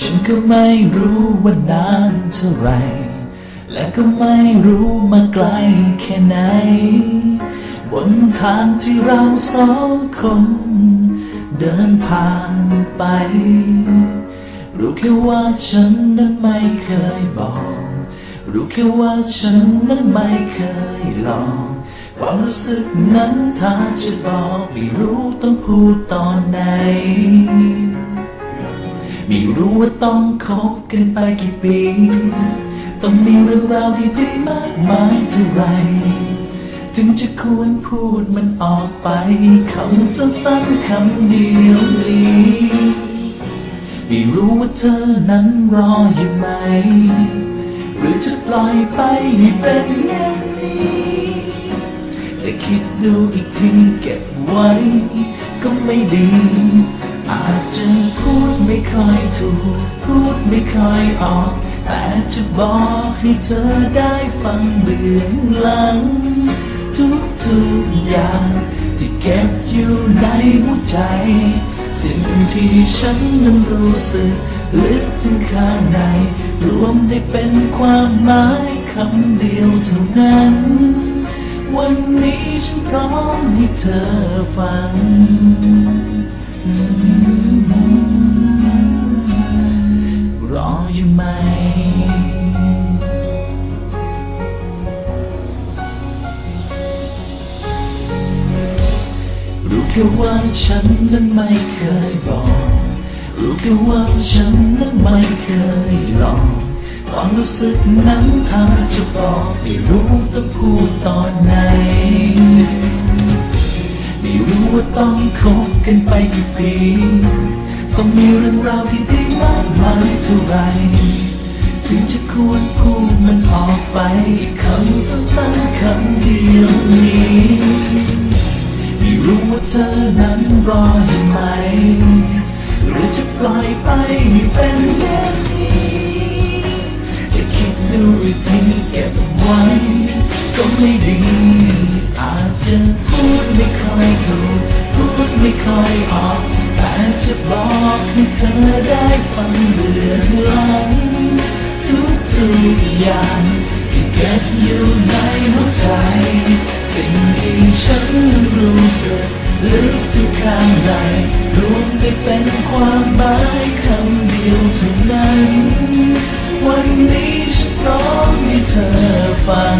ฉันก็ไม่รู้ว่านานเท่าไร และก็ไม่รู้มาไกลแค่ไหน บนทางที่เราสองคน เดินผ่านไป รู้แค่ว่าฉันนั้นไม่เคยบอก รู้แค่ว่าฉันนั้นไม่เคยลอง ความรู้สึกนั้นถ้าจะบอกไม่รู้ต้องพูดตอนไหน ไม่รู้ว่าต้องคบกันไปกี่ปี ต้องมีเรื่องราวที่ดีมากมายเท่าไร ถึงจะควรพูดมันออกไปคำสั้นๆคำเดียวนี้ไม่รู้ว่าเธอนั้นรออยู่ไหม หรือจะปล่อยไปให้เป็นอย่างนี้แต่คิดดูอีกทีเก็บไว้ ก็ไม่ดี อาจจะพูด ไม่ค่อยถูก พูดไม่ค่อยออก แต่จะบอกให้เธอได้ฟังเบื้องหลัง ทุกทุกๆอย่างที่เก็บอยู่ในหัวใจ สิ่งที่ฉันนั้นรู้สึกลึกถึงข้างใน รวมได้เป็นความหมายคำเดียวเท่านั้น วันนี้ฉันพร้อมให้เธอฟัง แค่ว่าฉันนั้นไม่เคยบอกรู้แค่ว่าฉันนั้นไม่เคยลองความรู้สึกนั้นถ้าจะบอกไม่รู้ต้องพูดตอนไหนไม่รู้ว่าต้องคบกันไปกี่ปีต้องมีเรื่องราวที่ดีมากมายเท่าไรถึงจะควรพูดมันออกไปคำสั้นๆคำเดียวนี้ นรออยู่ไหม หรือจะปล่อยไปเป็นอย่นี้แต่คิดดูอีกทีเก็บไว้ ก็ไม่ดี อาจจะพูดไม่ค่อยถูกพูดไม่ค่อยออก แต่จะบอกให้เธอได้ฟังเบื้องหลังทุกทุกๆอย่างที่เก็บอยู่ในหัวใจ สิ่งที่ฉันรู้สึกลึกที่ ข้งไหรวมได้เป็นความหมายคำเดียวเท่านั้น วันนี้ฉันร้องให้เธอฟัง